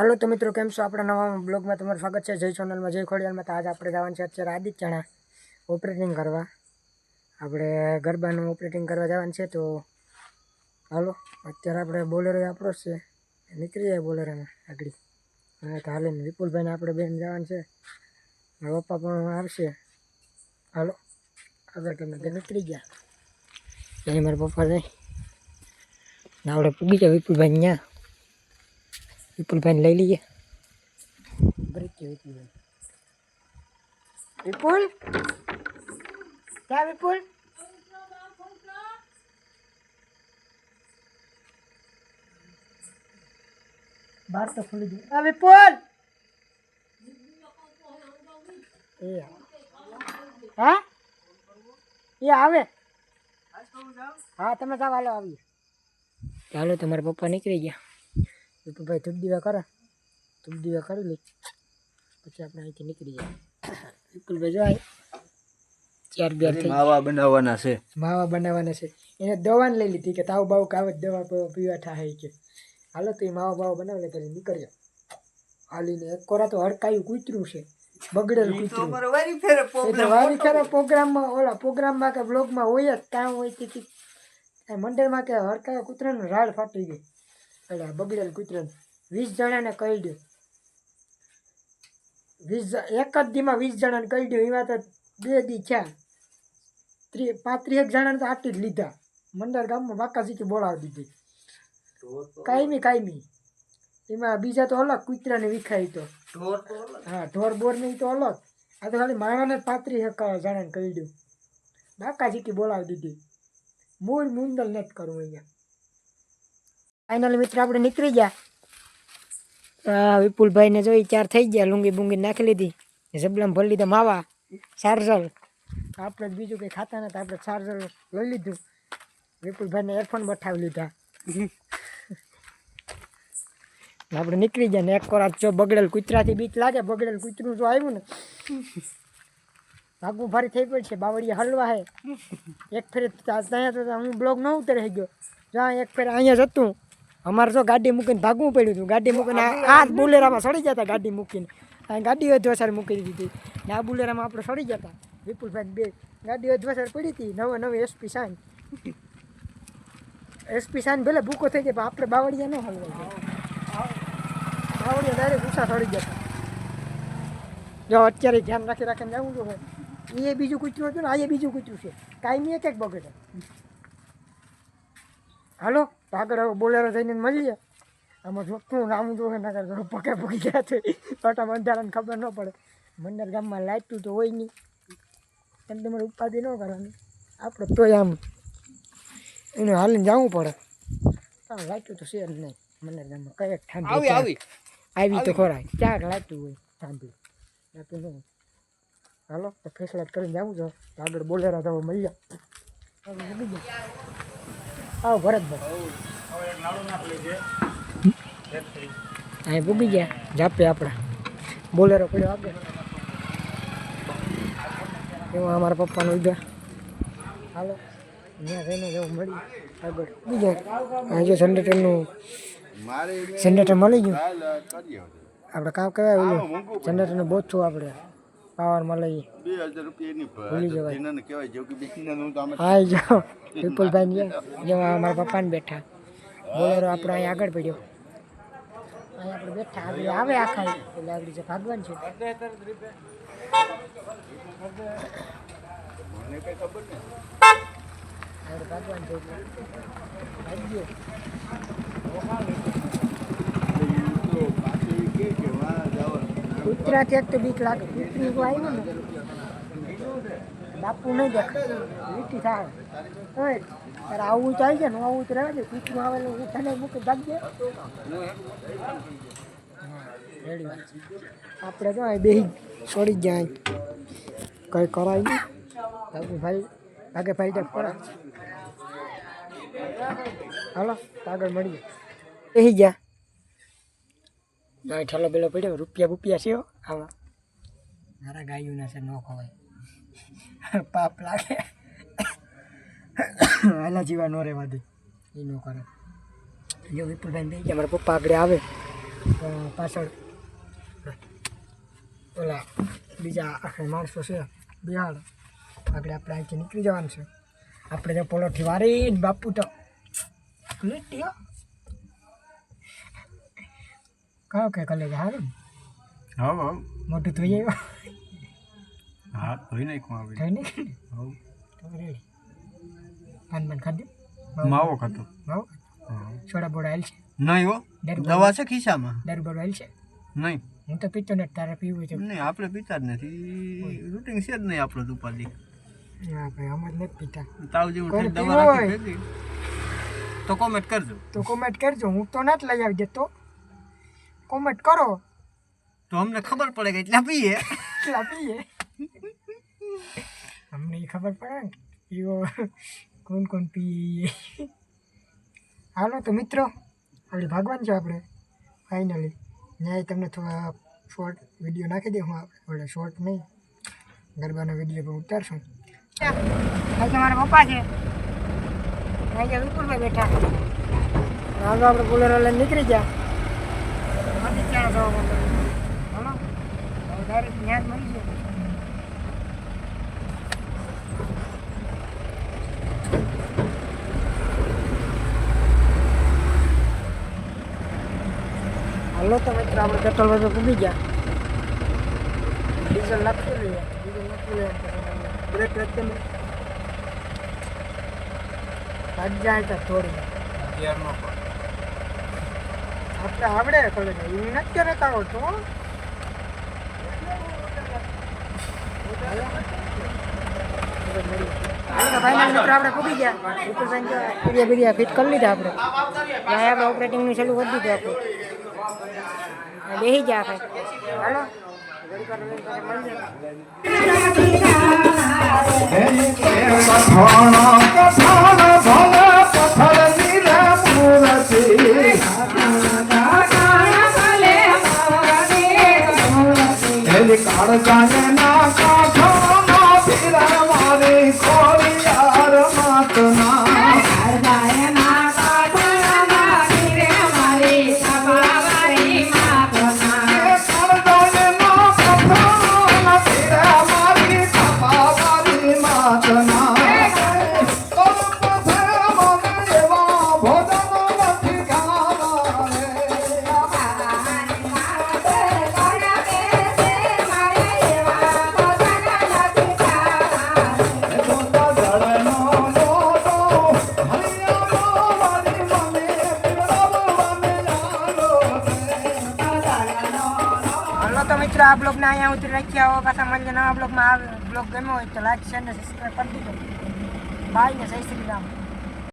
હાલો તો મિત્રો, કેમ છો? આપણા નવા બ્લોગમાં તમારું સ્વાગત છે. જય સોનલમાં, જય ખોડિયાલમાં. તો આજે આપણે જવાનું છે અત્યારે આદિત્યના ઓપરેટિંગ કરવા. આપણે ગરબાનું ઓપરેટિંગ કરવા જવાનું છે, તો હાલો, અત્યારે આપણે બોલેરો આપણો છે. નીકળી જાય બોલેરોમાં, આગળ. હા તો હાલીને વિપુલભાઈને આપણે બેન જવાનું છે. પપ્પા પણ આવશે. હાલો, આગળ તમને ત્યાં નીકળી ગયા. અહીં મારા પપ્પા, જાય. આપણે પૂગી જાય વિપુલભાઈ ત્યાં વિપુલભાઈને લઈ લઈએ બ્રેક કે વિપુલભાઈ વિપુલ ક્યાં વિપુલ બાર તો ખુલી ગઈ આ વિપુલ એ હા એ આવે હા તમે જાઓ હાલો આવીએ ચાલો તમારા પપ્પા નીકળી ગયા વિપુલભાઈ ધૂપ દીવા કરે? ધૂપ દીવા કરી લે. પછી આપણે અહીંથી નીકળી જાય વિપુલભાઈ જો ચાર બે માવા બનાવવાના છે. માવા બનાવવાના છે. એને દવાને લઈ લીધી કે તાવ બાવ કાવે દવા પીવા- થાય કે. હાલો તો એ માવા બાવા બનાવી લે પછી નીકળ્યો. હાલીને એક કોરા તો હડકાયું કૂતરું છે. બગડેલું કૂતરું. એટલે વારી ખરા પ્રોગ્રામમાં ઓલા પ્રોગ્રામમાં કે બ્લોગમાં હોય જ કામ હોય તે મંડળમાં કે હડકાયો કૂતરાનું રાડ ફાટી ગઈ એટલે બગડેલ કૂતરાને વીસ જણાને કહી દો વીસ એક જ દીમાં વીસ જણાને કહી દો એવા તો બે દી થયા. ત્રી પાંત્રીસ જણાને તો આટી જ લીધા. મંડળ ગામમાં બાકા શીખી બોલાવી દીધી. કાયમી કાયમી. એમાં બીજા તો અલગ કૂતરાને વિખાય તો. હા ઢોર બોર નહીં તો અલગ. આ તો ખાલી માણાને પાંત્રીસ એક જણાને કહી દઉં બાકા શીખી બોલાવી દીધી. મૂળ મુંદલ નથી કરવું અહીંયા. ફાઇનલ મિત્ર આપણે નીકળી ગયા. આ વિપુલભાઈને જોઈ ચાર થઈ ગયા, લુંગી બુંગી નાખી લીધી. જબલામાં ભરી લીધા માવા, ચાર્જર. આપણે જ બીજું કંઈ ખાતા નતા, આપણે ચાર્જર લઈ લીધું. વિપુલભાઈને એરફોન બઠાવી લીધા. ને આપણે નીકળી ગયા ને, એક કોરાક જો બગડેલ કૂતરાથી બીક લાગે, બગડેલ કૂતરું જો આવ્યું ને. ભાગવું ભારી થઈ પડશે બાવળિયા હલવા હે. એક ફેરે ત્યાં તો હું બ્લોગ ન ઉતરી ગયો જ્યાં એક ફેરે અહીંયા જતું અમારે જો ગાડી મૂકીને ભાગવું પડ્યું હતું. ગાડી મૂકીને આ બુલેરામાં સડી જતા ગાડી મૂકીને. ગાડી અધ્વસાર મૂકી દીધી ને આ બુલેરામાં આપણે સડી જતા વિપુલભાઈ બે. ગાડી અધ્વસાર પડી હતી. નવે નવે એસપી સાઈન. એસપી સાઈન ભલે ભૂકો થઈ જાય, પણ આપણે બાવળિયા ન હલવા બાવળિયા ડાયરેક્ટ ઊંચા સડી જતા જો અત્યારે ધ્યાન રાખી રાખીને જવું જોઈએ એ બીજું કૂતરું હતું ને, આ બીજું કૂતરું છે. કાંઈ એક એક બગડે. હાલો? આગળ હવે બોલેરો જઈને મળીએ. આમાં જોતું નામ જોવે નગર પગે પગી ગયા છે. પાટામાં અંધારાને ખબર ન પડે. મંદર ગામમાં લાઈટું તો હોય નહીં. એમ તમારે ઉપાધિ ન કરવાની. આપણે તોય આમ એને હાલીને જવું પડે. હા લાઈટું તો છે જ નહીં. મંદર ગામમાં કઈ એક આવી આવી. આવી તો ખોરાય. ક્યાંક લાઈટું હોય ઠાંડી બાકી નહીં હાલો તો ફેસલાટ કરીને જવું છો. આગળ બોલેરા તો મળી જાય આવો ભરતભાઈ અહીં પૂગી ગયા જાપે આપણા. બોલેરો પડ્યો આગળ. એમાં અમારા પપ્પાનો ઊભા હાલો ત્યાં જઈને જવું મળી આગળ બીજા અહીં જો જનરેટરનું જનરેટર મળી ગયું? આપણે કામ કહેવાય ઓલું. જનરેટરનું બહુ છું આપણે. પાવરમાં મળે બે હજાર તો હા જો. વિપુલભાઈ જેવા અમારા પપ્પાને બેઠા. બોલેરો આપણે અહીં આગળ પડ્યો. અહીં આપણે બેઠા. આગળ આવે આખા એટલે આગળ જે ભાગવાન છે. આગળ ભાગવાન છે. ભાગ્યો કૂતરાથી એક તો બીક લાગે. જો આવ્યું ને. બાપુ નહીં દેખાય. મીઠી થાય. ઓય ત્યારે આવું આવી જાય ને આવું જ રહેવા દે. કૂતરું આવેલું તને મૂકી વાત આપણે તો બેહી છોડી જાય. કંઈ કરાય નહીં ભાગુ ભાઈ ભાગે ભાઈ તો કરાય હાલો આગળ મળીએ. બેસી ગયા ના ઠેલો બેલો પડ્યો, રૂપિયા બુપિયા છે આમાં મારા ગાયું છે, ન ખવાય. પાપ લાગે. હાલા જીવા ન રહેવા દે. એ ન કરે. જો વિપુલભાઈ થઈ ગયા, મારા પપ્પા આગળ આવે. પાછળ ઓલા બીજા આખા માણસો છે બિહાર આગળ આપણે અહીંથી નીકળી જવાનું છે. આપણે તો પોલોથી વારી બાપુ તો લીટી કહો કે કલેજ હારું ને? હવ હા મોટું થઈ જાય હા ધોઈ નાખું આવી હવ તો રેડી પાન પાન ખાધું માવો ખાધો માવો સોડા બોડા હાલ છે નહીં હો દવા છે ખિસ્સામાં દારૂ બારૂ હાલ છે નહીં હું તો પીતો ને તારે પીવું છે નહીં આપણે પીતા જ નથી રૂટિન છે જ નહીં આપણે ઉપાધિ હા ભાઈ અમે જ નથી પીતા તાવ જેવું દવા રાખી તો કોમેન્ટ કરજો તો કોમેન્ટ કરજો હું તો નથી લઈ આવી દેતો કોમેન્ટ કરો તો અમને ખબર પડે કે એટલા પીએ. એટલા પીએ. અમને ખબર પડે ને પીવો કોણ કોણ પીએ. હાલો તો મિત્રો આપણે ભાગવાન છે આપણે ફાઇનલી ન્યાય તમને થોડા શોર્ટ વીડિયો નાખી દે હું આપણે શોર્ટ નહીં. ગરબાનો વીડિયો પણ ઉતારશું. મારા પપ્પા છે. આજે વિપુલભાઈ બેઠા. હાલો આપણે બોલેરો લઈને નીકળી ગયા. મળી ત્યાં જવા માંડે હાલો હવે ડાયરેક્ટ ત્યાં જ મળી જાય હાલો તો મિત્ર આપણે પેટ્રોલ પૂગી ગયા. ડીઝલ નાખી લઈએ. ડીઝલ નાખી લઈએ બ્રેક રાખી લે ભાગ જાય તો થોડી. આપણે આવડે કોલેજ એવું નથી રહેતા આવડતું ફિટ કરી લીધા આપણે. ત્યાં આપણે ઓપરેટિંગનું ચાલુ કરી દીધું આપણે. બેસી ગયા મિત્રો, આ બ્લોગને અહીંયા ઉતરી રાખ્યા હો. પાછા મળીએ નવા બ્લોગમાં. આ બ્લોગ ગમ્યો હોય તો લાઈક શેર ને સબસ્ક્રાઈબ કરી દીધો. બાય ને જય શ્રી રામ.